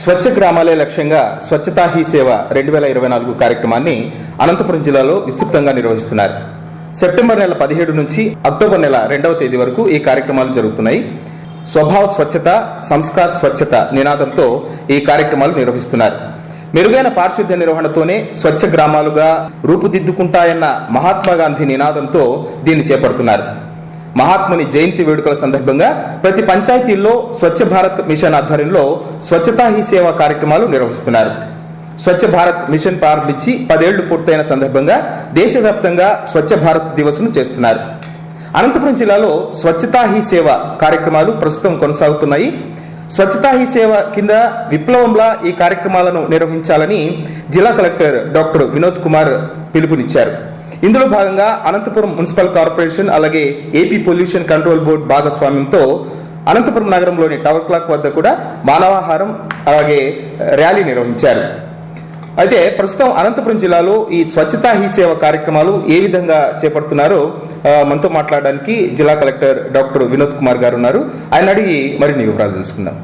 స్వచ్ఛ గ్రామాలే లక్ష్యంగా స్వచ్ఛతా హీ సేవ రెండు వేల ఇరవై నాలుగు కార్యక్రమాన్ని అనంతపురం జిల్లాలో విస్తృతంగా నిర్వహిస్తున్నారు. సెప్టెంబర్ నెల పదిహేడు నుంచి అక్టోబర్ నెల రెండవ తేదీ వరకు ఈ కార్యక్రమాలు జరుగుతున్నాయి. స్వభావ స్వచ్ఛత సంస్కార్ స్వచ్ఛత నినాదంతో ఈ కార్యక్రమాలు నిర్వహిస్తున్నారు. మెరుగైన పారిశుద్ధ్య నిర్వహణతోనే స్వచ్ఛ గ్రామాలుగా రూపుదిద్దుకుంటాయన్న మహాత్మా గాంధీ నినాదంతో దీన్ని చేపడుతున్నారు. మహాత్ముని జయంతి వేడుకల సందర్భంగా ప్రతి పంచాయతీల్లో స్వచ్ఛ భారత్ మిషన్ ఆధ్వర్యంలో స్వచ్ఛతా హీ సేవ కార్యక్రమాలు నిర్వహిస్తున్నారు. స్వచ్ఛ భారత్ మిషన్ ప్రారంభించి పదేళ్ళు పూర్తయిన సందర్భంగా దేశవ్యాప్తంగా స్వచ్ఛ భారత్ దివస్ను చేస్తున్నారు. అనంతపురం జిల్లాలో స్వచ్ఛతా హీ సేవ కార్యక్రమాలు ప్రస్తుతం కొనసాగుతున్నాయి. స్వచ్ఛతా హీ సేవ కింద విప్లవంలా ఈ కార్యక్రమాలను నిర్వహించాలని జిల్లా కలెక్టర్ డాక్టర్ వినోద్ కుమార్ పిలుపునిచ్చారు. ఇందులో భాగంగా అనంతపురం మున్సిపల్ కార్పొరేషన్ అలాగే ఏపీ పొల్యూషన్ కంట్రోల్ బోర్డు భాగస్వామ్యంతో అనంతపురం నగరంలోని టవర్ క్లాక్ వద్ద కూడా మానవాహారం అలాగే ర్యాలీ నిర్వహించారు. అయితే ప్రస్తుతం అనంతపురం జిల్లాలో ఈ స్వచ్ఛతా హీ సేవ కార్యక్రమాలు ఏ విధంగా చేపడుతున్నారో మనతో మాట్లాడడానికి జిల్లా కలెక్టర్ డాక్టర్ వినోద్ కుమార్ గారు ఉన్నారు. ఆయన అడిగి మరిన్ని వివరాలు తెలుసుకుందాం.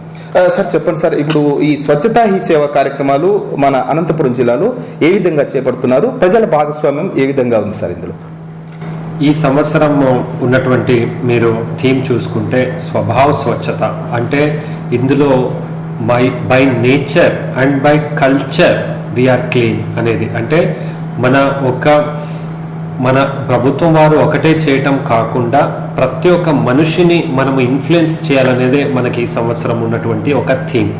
సార్ చెప్పండి సార్ ఇప్పుడు ఈ స్వచ్ఛతా హీ సేవ కార్యక్రమాలు మన అనంతపురం జిల్లాలో ఏ విధంగా చేపడుతున్నారు? ప్రజల భాగస్వామ్యం ఏ విధంగా ఉంది సార్ ఇందులో? ఈ సంవత్సరం ఉన్నటువంటి మీరు థీమ్ చూసుకుంటే స్వభావ స్వచ్ఛత. అంటే ఇందులో by by nature and by culture we are clean అనేది. అంటే మన ఒక మన ప్రభుత్వం వారు ఒకటే చేయటం కాకుండా ప్రతి ఒక్క మనిషిని మనము ఇన్ఫ్లుయెన్స్ చేయాలనేదే మనకి ఈ సంవత్సరం ఉన్నటువంటి ఒక థీమ్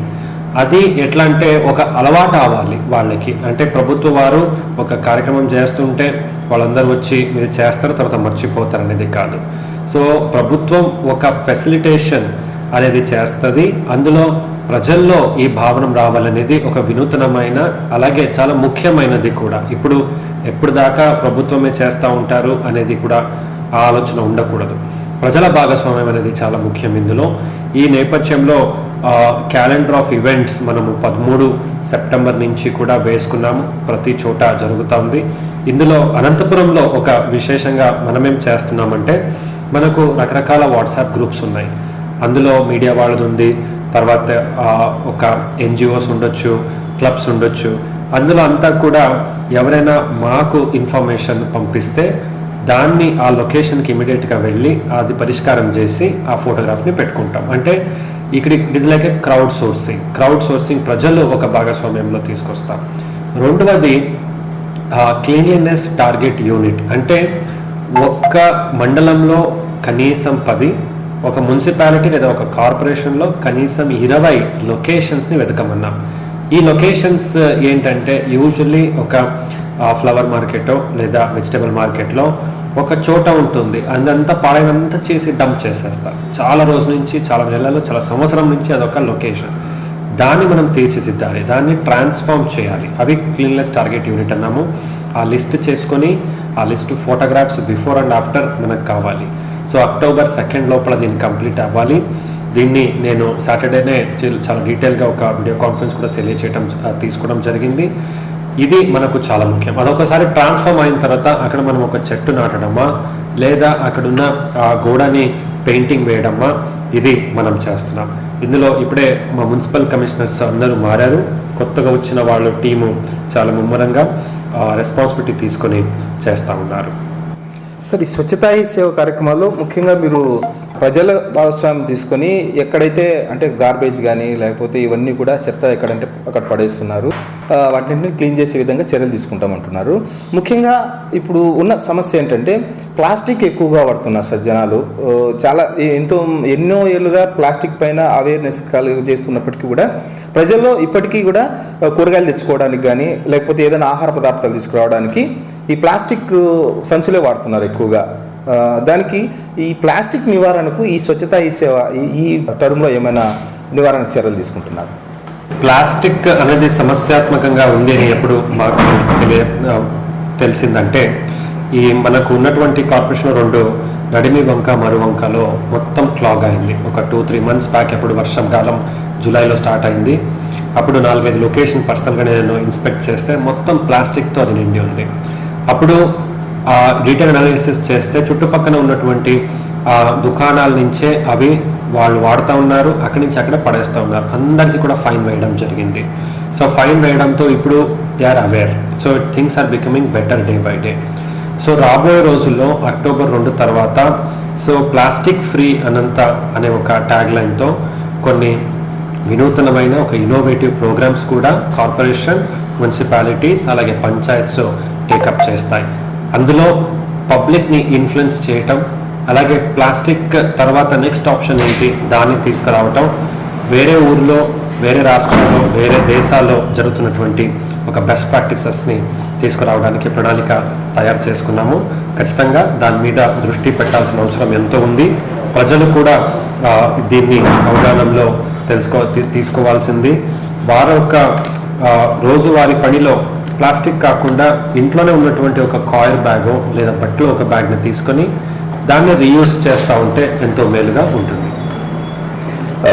అది ఎట్లా అంటే ఒక అలవాటు అవ్వాలి వాళ్ళకి. అంటే ప్రభుత్వ వారు ఒక కార్యక్రమం చేస్తుంటే వాళ్ళందరూ వచ్చి మీరు చేస్తారు తర్వాత మర్చిపోతారు అనేది కాదు. సో ప్రభుత్వం ఒక ఫెసిలిటేషన్ అనేది చేస్తుంది. అందులో ప్రజల్లో ఈ భావన రావాలనేది ఒక వినూతనమైన అలాగే చాలా ముఖ్యమైనది కూడా. ఇప్పుడు ఎప్పుడు దాకా ప్రభుత్వమే చేస్తూ ఉంటారు అనేది కూడా ఆ ఆలోచన ఉండకూడదు. ప్రజల భాగస్వామ్యం అనేది చాలా ముఖ్యం ఇందులో. ఈ నేపథ్యంలో క్యాలెండర్ ఆఫ్ ఈవెంట్స్ మనము పదమూడు సెప్టెంబర్ నుంచి కూడా వేసుకున్నాము. ప్రతి చోట జరుగుతుంది. ఇందులో అనంతపురంలో ఒక విశేషంగా మనమేం చేస్తున్నామంటే మనకు రకరకాల వాట్సాప్ గ్రూప్స్ ఉన్నాయి. అందులో మీడియా వాళ్ళది ఉంది తర్వాత ఆ, ఒక ఎన్జిఓస్ ఉండొచ్చు క్లబ్స్ ఉండొచ్చు అందులో అంతా కూడా ఎవరైనా మాకు ఇన్ఫర్మేషన్ పంపిస్తే దాన్ని ఆ లొకేషన్కి ఇమీడియట్గా వెళ్ళి అది పరిష్కారం చేసి ఆ ఫోటోగ్రాఫ్ని పెట్టుకుంటాం. అంటే ఇక్కడ it is like a crowdsourcing crowdsourcing ప్రజలు ఒక భాగస్వామ్యంలో తీసుకొస్తాం రెండవది క్లీన్లీనెస్ టార్గెట్ యూనిట్ అంటే ఒక్క మండలంలో కనీసం పది ఒక మున్సిపాలిటీ లేదా ఒక కార్పొరేషన్లో కనీసం ఇరవై లొకేషన్స్ని వెతకమన్నాం. ఈ లొకేషన్స్ ఏంటంటే యూజువల్లీ ఒక ఫ్లవర్ మార్కెటో లేదా వెజిటబుల్ మార్కెట్లో ఒక చోట ఉంటుంది. అదంతా పాడైనంతా చేసి డంప్ చేసేస్తారు చాలా రోజుల నుంచి చాలా నెలలు చాలా సంవత్సరం నుంచి అదొక లొకేషన్. దాన్ని మనం తీర్చిదిద్దాలి. దాన్ని ట్రాన్స్ఫార్మ్ చేయాలి. అవి క్లీన్లెస్ టార్గెట్ యూనిట్ అన్నాము. ఆ లిస్ట్ చేసుకొని ఆ list photographs before and after మనకు కావాలి. సో అక్టోబర్ సెకండ్ లోపల దీన్ని కంప్లీట్ అవ్వాలి. దీన్ని నేను సాటర్డేనే చాలా డీటెయిల్గా ఒక వీడియో కాన్ఫరెన్స్ కూడా తెలియచేయడం తీసుకోవడం జరిగింది. ఇది మనకు చాలా ముఖ్యం. అదొకసారి ట్రాన్స్ఫార్మ్ అయిన తర్వాత అక్కడ మనం ఒక చెట్టు నాటడమా? లేదా అక్కడున్న ఆ గోడని పెయింటింగ్ వేయడమా? ఇది మనం చేస్తున్నాం. ఇందులో ఇప్పుడే మా మున్సిపల్ కమిషనర్స్ అందరూ మారారు. కొత్తగా వచ్చిన వాళ్ళు టీము చాలా ముమ్మరంగా రెస్పాన్సిబిలిటీ తీసుకొని చేస్తూ ఉన్నారు. సార్ ఈ స్వచ్ఛతా హీ సేవ కార్యక్రమాల్లో ముఖ్యంగా మీరు ప్రజల భాగస్వామ్యం తీసుకొని ఎక్కడైతే అంటే గార్బేజ్ కానీ లేకపోతే ఇవన్నీ కూడా చెత్త ఎక్కడంటే అక్కడ పడేస్తున్నారు. వాటిని క్లీన్ చేసే విధంగా చర్యలు తీసుకుంటామంటున్నారు. ముఖ్యంగా ఇప్పుడు ఉన్న సమస్య ఏంటంటే ప్లాస్టిక్ ఎక్కువగా వాడుతున్నారు సార్ జనాలు. చాలా ఎంతో ఎన్నో ఏళ్ళుగా ప్లాస్టిక్ పైన అవేర్నెస్ కలిగి చేస్తున్నప్పటికీ కూడా ప్రజల్లో ఇప్పటికీ కూడా కూరగాయలు తెచ్చుకోవడానికి కానీ లేకపోతే ఏదైనా ఆహార పదార్థాలు తీసుకురావడానికి ఈ ప్లాస్టిక్ సంచులే వాడుతున్నారు ఎక్కువగా. దానికి ఈ ప్లాస్టిక్ నివారణకు ఈ స్వచ్ఛత ఈ సేవ ఈ- ఈ టర్మ్లో ఏమైనా నివారణ చర్యలు తీసుకుంటున్నారు? ప్లాస్టిక్ అనేది సమస్యాత్మకంగా ఉంది అని ఎప్పుడు మాకు తెలియ తెలిసిందంటే ఈ మనకు ఉన్నటువంటి కార్పొరేషన్ రెండు నడిమి వంక మరు వంకలో మొత్తం క్లాగ్ అయింది. ఒక టూ త్రీ మంత్స్ బ్యాక్ ఎప్పుడు వర్షాకాలం జూలైలో స్టార్ట్ అయింది. అప్పుడు నాలుగైదు లొకేషన్ పర్సనల్గా నేను ఇన్స్పెక్ట్ చేస్తే మొత్తం ప్లాస్టిక్తో అది నిండి ఉంది. అప్పుడు ఆ డీటెయిల్ అనాలిసిస్ చేస్తే చుట్టుపక్కల ఉన్నటువంటి ఆ దుకాణాల నుంచే అవి వాళ్ళు వాడుతూ ఉన్నారు అక్కడి నుంచి అక్కడ పడేస్తూ ఉన్నారు. అందరికీ కూడా ఫైన్ వేయడం జరిగింది. సో ఫైన్ వేయడంతో ఇప్పుడు they are aware so things are becoming better day by day so రాబోయే రోజుల్లో అక్టోబర్ రెండు తర్వాత సో ప్లాస్టిక్ ఫ్రీ అనంత అనే ఒక ట్యాగ్ లైన్తో కొన్ని వినూతనమైన ఒక ఇన్నోవేటివ్ ప్రోగ్రామ్స్ కూడా కార్పొరేషన్ మున్సిపాలిటీస్ అలాగే పంచాయత్స్ టేకప్ చేస్తాయి. అందులో పబ్లిక్ని ఇన్ఫ్లుయెన్స్ చేయటం అలాగే ప్లాస్టిక్ తర్వాత నెక్స్ట్ ఆప్షన్ ఏంటి? దాన్ని తీసుకురావటం. వేరే ఊర్లో వేరే రాష్ట్రాల్లో వేరే దేశాల్లో జరుగుతున్నటువంటి ఒక బెస్ట్ ప్రాక్టీసెస్ని తీసుకురావడానికి ప్రణాళిక తయారు చేసుకున్నాము. ఖచ్చితంగా దాని మీద దృష్టి పెట్టాల్సిన అవసరం ఎంతో ఉంది. ప్రజలు కూడా దీన్ని అవగాహనలో తెలుసుకో తీసుకోవాల్సింది. వారి యొక్క రోజువారి పనిలో ప్లాస్టిక్ కాకుండా ఇంట్లోనే ఉన్నటువంటి ఒక కాయర్ బ్యాగో లేదా బట్టలు ఒక బ్యాగ్ని తీసుకొని దాన్ని రీయూస్ చేస్తూ ఉంటే ఎంతో మేలుగా ఉంటుంది.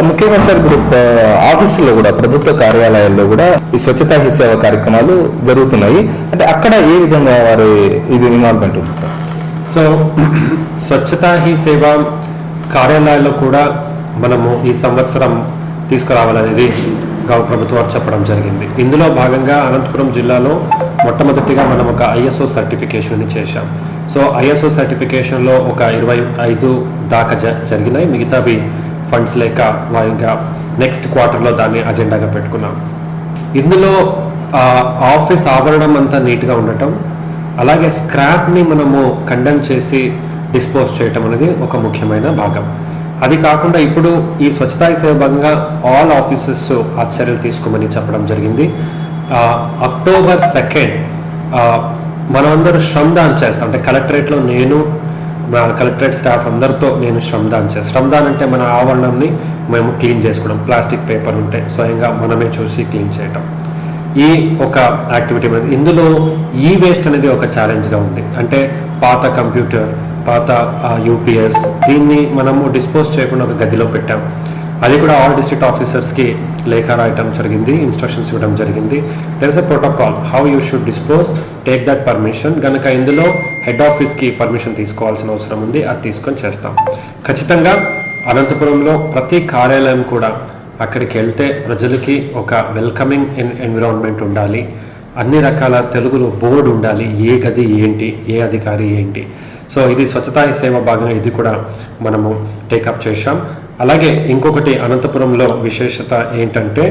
ముఖ్యంగా సార్ ఇప్పుడు ఆ, ఆఫీసుల్లో కూడా ప్రభుత్వ కార్యాలయాల్లో కూడా ఈ స్వచ్ఛతా హీ సేవ కార్యక్రమాలు జరుగుతున్నాయి. అంటే అక్కడ ఏ విధంగా వారి ఇది ఇన్వాల్వ్మెంట్ ఉంది సార్? సో స్వచ్ఛతా హీ సేవ కార్యాలయాల్లో కూడా మనము ఈ సంవత్సరం తీసుకురావాలనేది గౌ ప్రభుత్వం చెప్పడం జరిగింది. ఇందులో భాగంగా అనంతపురం జిల్లాలో మొట్టమొదటిగా మనం ఒక ఐఎస్ఓ సర్టిఫికేషన్ చేశాం. సో ఐఎస్ఓ సర్టిఫికేషన్లో ఒక ఇరవై ఐదు దాకా జ- జరిగినాయి. మిగతావి ఫండ్స్ లేక వాయిగా నెక్స్ట్ క్వార్టర్లో దాన్ని అజెండాగా పెట్టుకున్నాం. ఇందులో ఆఫీస్ ఆవరణం అంతా నీట్గా ఉండటం అలాగే స్క్రాప్ని మనము కండెమ్ చేసి డిస్పోజ్ చేయటం అనేది ఒక ముఖ్యమైన భాగం. అది కాకుండా ఇప్పుడు ఈ స్వచ్ఛతా సేవ భాగంగా ఆల్ ఆఫీసెస్ ఆ చర్యలు తీసుకోమని చెప్పడం జరిగింది. అక్టోబర్ సెకండ్ మనమందరూ శ్రమదాన్ చేస్తాం. అంటే కలెక్టరేట్లో నేను మా కలెక్టరేట్ స్టాఫ్ అందరితో నేను శ్రమదాన్ చేస్తాను శ్రమదాన్ అంటే మన ఆవరణాన్ని మేము క్లీన్ చేసుకోవడం ప్లాస్టిక్ పేపర్ ఉంటే స్వయంగా మనమే చూసి క్లీన్ చేయటం. ఈ ఒక యాక్టివిటీ అనేది ఇందులో ఈ వేస్ట్ అనేది ఒక ఛాలెంజ్గా ఉంది. అంటే పాత కంప్యూటర్ పాత యూపీఎస్ దీన్ని మనము డిస్పోజ్ చేయకుండా ఒక గదిలో పెట్టాం. అది కూడా ఆల్ డిస్ట్రిక్ట్ ఆఫీసర్స్కి లేఖ రాయటం జరిగింది ఇన్స్ట్రక్షన్స్ ఇవ్వడం జరిగింది. There is a protocol how you should dispose take that permission కనుక ఇందులో హెడ్ ఆఫీస్కి పర్మిషన్ తీసుకోవాల్సిన అవసరం ఉంది అది తీసుకొని చేస్తాం. ఖచ్చితంగా అనంతపురంలో ప్రతి కార్యాలయం కూడా అక్కడికి వెళ్తే ప్రజలకి ఒక వెల్కమింగ్ ఎన్విరాన్మెంట్ ఉండాలి. అన్ని రకాల తెలుగులో బోర్డు ఉండాలి ఏ గది ఏంటి ఏ అధికారి ఏంటి. సో ఇది స్వచ్ఛతా సేవ భాగంగా ఇది కూడా మనము టేకప్ చేశాం. అలాగే ఇంకొకటి అనంతపురంలో విశేషత ఏంటంటే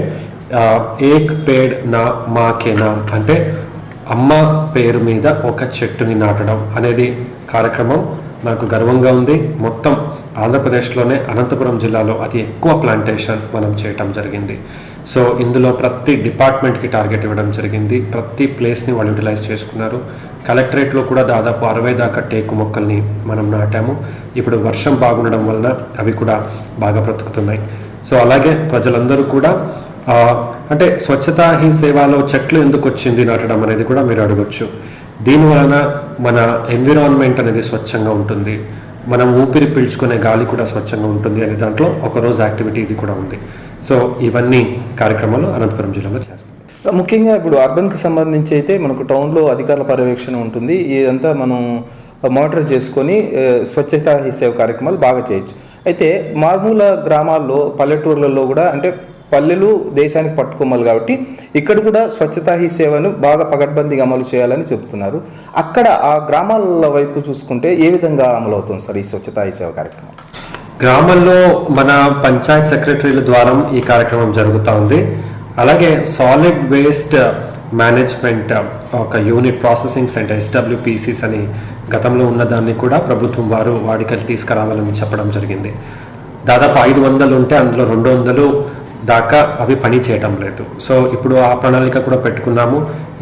ఏక్ పేడ్ నా మా కేనా అంటే అమ్మ పేరు మీద ఒక చెట్టుని నాటడం అనేది కార్యక్రమం. నాకు గర్వంగా ఉంది. మొత్తం ఆంధ్రప్రదేశ్లోనే అనంతపురం జిల్లాలో అతి ఎక్కువ ప్లాంటేషన్ మనం చేయటం జరిగింది. సో ఇందులో ప్రతి డిపార్ట్మెంట్కి టార్గెట్ ఇవ్వడం జరిగింది. ప్రతి ప్లేస్ని వాళ్ళు యూటిలైజ్ చేసుకున్నారు. కలెక్టరేట్లో కూడా దాదాపు అరవై దాకా టేకు మొక్కల్ని మనం నాటాము. ఇప్పుడు వర్షం బాగుండడం వలన అవి కూడా బాగా బ్రతుకుతున్నాయి. సో అలాగే ప్రజలందరూ కూడా అంటే స్వచ్ఛతా హీ సేవలో చెట్లు ఎందుకు వచ్చింది నాటడం అనేది కూడా మీరు అడగొచ్చు. దీని వలన మన ఎన్విరాన్మెంట్ అనేది స్వచ్ఛంగా ఉంటుంది. మనం ఊపిరి పీల్చుకునే గాలి కూడా స్వచ్ఛంగా ఉంటుంది అనే దాంట్లో ఒక రోజు యాక్టివిటీ ఇది కూడా ఉంది. సో ఇవన్నీ కార్యక్రమాలు అనంతపురం జిల్లాలో చేస్తాం. ముఖ్యంగా ఇప్పుడు అర్బన్కి సంబంధించి అయితే మనకు టౌన్లో అధికారుల పర్యవేక్షణ ఉంటుంది. ఇదంతా మనం మానిటర్ చేసుకొని స్వచ్ఛత స్వచ్ఛతా సేవ కార్యక్రమాలు బాగా చేయొచ్చు. అయితే మారుమూల గ్రామాల్లో పల్లెటూర్లలో కూడా అంటే పల్లెలు దేశానికి పట్టుకోమలు కాబట్టి ఇక్కడ కూడా స్వచ్ఛతా హీ సేవను బాగా పకడ్బందీగా అమలు చేయాలని చెబుతున్నారు. అక్కడ ఆ గ్రామాల వైపు చూసుకుంటే ఏ విధంగా అమలు అవుతుంది సార్ ఈ స్వచ్ఛతా హీ సేవ కార్యక్రమం? గ్రామంలో మన పంచాయత్ సెక్రటరీల ద్వారా ఈ కార్యక్రమం జరుగుతూ ఉంది. అలాగే సాలిడ్ వేస్ట్ మేనేజ్మెంట్ ఒక యూనిట్ ప్రాసెసింగ్ సెంటర్ ఎస్డబ్ల్యూపీసీస్ అని గతంలో ఉన్న దాన్ని కూడా ప్రభుత్వం వారు వాడికలు తీసుకురావాలని చెప్పడం జరిగింది. దాదాపు ఐదు వందలు ఉంటే అందులో రెండు వందలు దాకా అవి పని చేయడం లేదు. సో ఇప్పుడు ఆ ప్రణాళిక కూడా పెట్టుకున్నాము.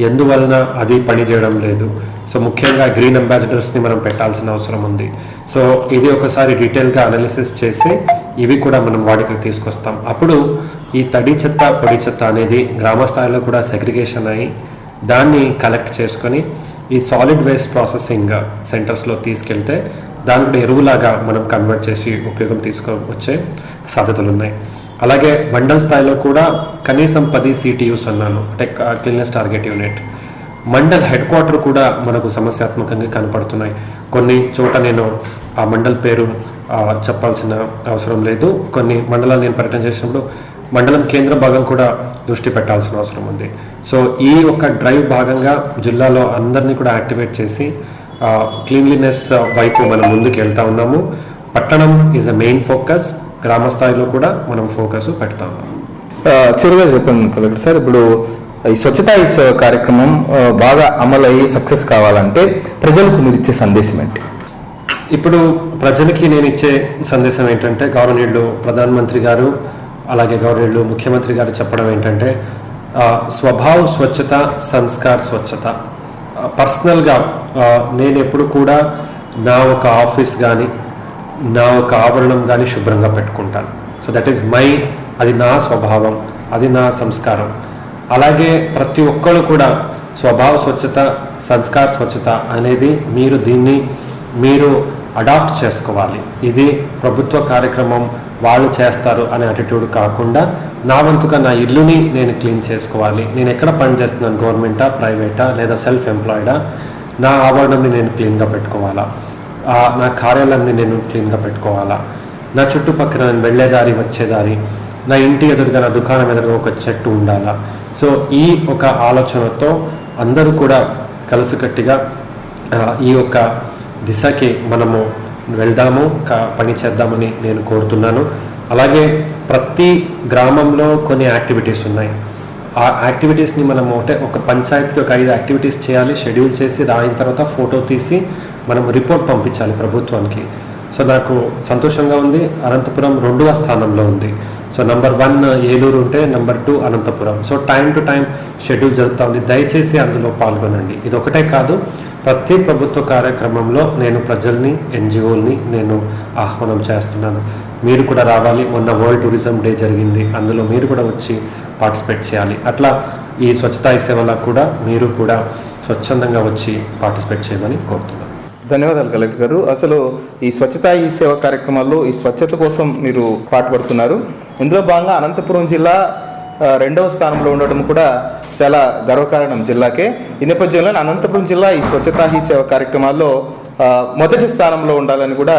ఎందువలన అది పని చేయడం లేదు? సో ముఖ్యంగా గ్రీన్ అంబాసిడర్స్ని మనం పెట్టాల్సిన అవసరం ఉంది. సో ఇది ఒకసారి డీటెయిల్గా అనాలిసిస్ చేసి ఇవి కూడా మనం వాడికి తీసుకొస్తాం. అప్పుడు ఈ తడి చెత్త పొడి చెత్త అనేది గ్రామ స్థాయిలో కూడా సెగ్రిగేషన్ అయ్యి దాన్ని కలెక్ట్ చేసుకొని ఈ సాలిడ్ వేస్ట్ ప్రాసెసింగ్ సెంటర్స్లో తీసుకెళ్తే దాని కూడా ఎరువులాగా మనం కన్వర్ట్ చేసి ఉపయోగం తీసుకొచ్చే సాధ్యతలు ఉన్నాయి. అలాగే మండల్ స్థాయిలో కూడా కనీసం పది సిటియూస్ అన్నాను. అంటే cleanness target unit. Mandal headquarter కూడా మనకు సమస్యాత్మకంగా కనపడుతున్నాయి. కొన్ని చోట నేను ఆ మండల్ పేరు చెప్పాల్సిన అవసరం లేదు. కొన్ని మండలాలు నేను పర్యటన చేసినప్పుడు మండలం కేంద్ర భాగం కూడా దృష్టి పెట్టాల్సిన అవసరం ఉంది. సో ఈ ఒక డ్రైవ్ భాగంగా జిల్లాలో అందరినీ కూడా యాక్టివేట్ చేసి క్లీన్లీనెస్ వైపు మనం ముందుకు వెళ్తా ఉన్నాము. పట్టణం ఈజ్ అ మెయిన్ ఫోకస్ గ్రామ స్థాయిలో కూడా మనం ఫోకస్ పెడతా చివరిగా చెప్పండి కలెక్టర్ సార్ ఇప్పుడు ఈ స్వచ్ఛతా కార్యక్రమం బాగా అమలు అయ్యి సక్సెస్ కావాలంటే ప్రజలకు మీరు ఇచ్చే సందేశం ఏంటి? ఇప్పుడు ప్రజలకి నేను ఇచ్చే సందేశం ఏంటంటే గౌరవనీయులు ప్రధానమంత్రి గారు అలాగే గౌరవనీయులు ముఖ్యమంత్రి గారు చెప్పడం ఏంటంటే స్వభావ్ స్వచ్ఛత సంస్కార్ స్వచ్ఛత. పర్సనల్గా నేను ఎప్పుడు కూడా నా ఒక ఆఫీస్ కానీ నా ఒక ఆవరణం కానీ శుభ్రంగా పెట్టుకుంటాను. సో దట్ ఈస్ మై అది నా స్వభావం అది నా సంస్కారం. అలాగే ప్రతి ఒక్కరు కూడా స్వభావ స్వచ్ఛత సంస్కార స్వచ్ఛత అనేది మీరు దీన్ని మీరు అడాప్ట్ చేసుకోవాలి. ఇది ప్రభుత్వ కార్యక్రమం వాళ్ళు చేస్తారు అనే అటిట్యూడ్ కాకుండా నా వంతుగా నా ఇల్లుని నేను క్లీన్ చేసుకోవాలి. నేను ఎక్కడ పని చేస్తున్నాను? గవర్నమెంటా ప్రైవేటా లేదా సెల్ఫ్ ఎంప్లాయిడా నా ఆవరణని నేను క్లీన్గా పెట్టుకోవాలా? నా కార్యాలయాన్ని నేను క్లీన్గా పెట్టుకోవాలా? నా చుట్టుపక్కల నేను వెళ్ళేదారి వచ్చేదారి నా ఇంటి ఎదురుగా నా దుకాణం ఎదురుగా ఒక చెట్టు ఉండాలా? సో ఈ ఒక ఆలోచనతో అందరూ కూడా కలిసికట్టిగా ఈ యొక్క దిశకి మనము వెళ్దాము పని చేద్దామని నేను కోరుతున్నాను. అలాగే ప్రతి గ్రామంలో కొన్ని యాక్టివిటీస్ ఉన్నాయి. ఆ యాక్టివిటీస్ని మనం ఒకటే ఒక పంచాయతీకి ఒక ఐదు యాక్టివిటీస్ చేయాలి షెడ్యూల్ చేసి దాని తర్వాత ఫోటో తీసి మనం రిపోర్ట్ పంపించాలి ప్రభుత్వానికి. సో నాకు సంతోషంగా ఉంది. అనంతపురం రెండవ స్థానంలో ఉంది. సో నంబర్ వన్ ఏలూరు ఉంటే number two Anantapur. So time to time schedule జరుగుతూ ఉంది. దయచేసి అందులో పాల్గొనండి. ఇది ఒకటే కాదు ప్రతి ప్రభుత్వ కార్యక్రమంలో నేను ప్రజల్ని ఎన్జిఓల్ని నేను ఆహ్వానం చేస్తున్నాను. మీరు కూడా రావాలి. మొన్న వరల్డ్ టూరిజం డే జరిగింది. అందులో మీరు కూడా వచ్చి పార్టిసిపేట్ చేయాలి. అట్లా ఈ స్వచ్ఛతా సేవలో కూడా మీరు కూడా స్వచ్ఛందంగా వచ్చి పార్టిసిపేట్ చేయమని కోరుతున్నాను. ధన్యవాదాలు కలెక్టర్ గారు. అసలు ఈ స్వచ్ఛతా ఈ సేవ కార్యక్రమాల్లో ఈ స్వచ్ఛత కోసం మీరు పాటుపడుతున్నారు. ఇందులో భాగంగా అనంతపురం జిల్లా రెండవ స్థానంలో ఉండడం కూడా చాలా గర్వకారణం జిల్లాకే. ఈ నేపథ్యంలో అనంతపురం జిల్లా ఈ స్వచ్ఛతా ఈ సేవ కార్యక్రమాల్లో మొదటి స్థానంలో ఉండాలని కూడా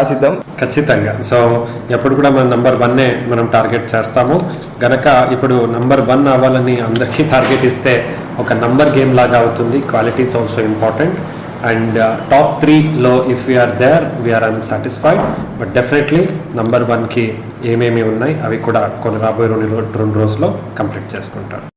ఆశిద్దాం. ఖచ్చితంగా. సో ఎప్పుడు కూడా మనం నంబర్ వన్నే మనం టార్గెట్ చేస్తాము. గనక ఇప్పుడు నంబర్ వన్ అవ్వాలని అందరికీ టార్గెట్ ఇస్తే ఒక నంబర్ గేమ్ లాగా అవుతుంది. Quality is also important and top త్రీలో if we are there we are unsatisfied but definitely number వన్కి ఏమేమి ఉన్నాయి అవి కూడా కొన్ని రాబోయే రెండు రెండు రోజుల్లో కంప్లీట్ చేసుకుంటారు.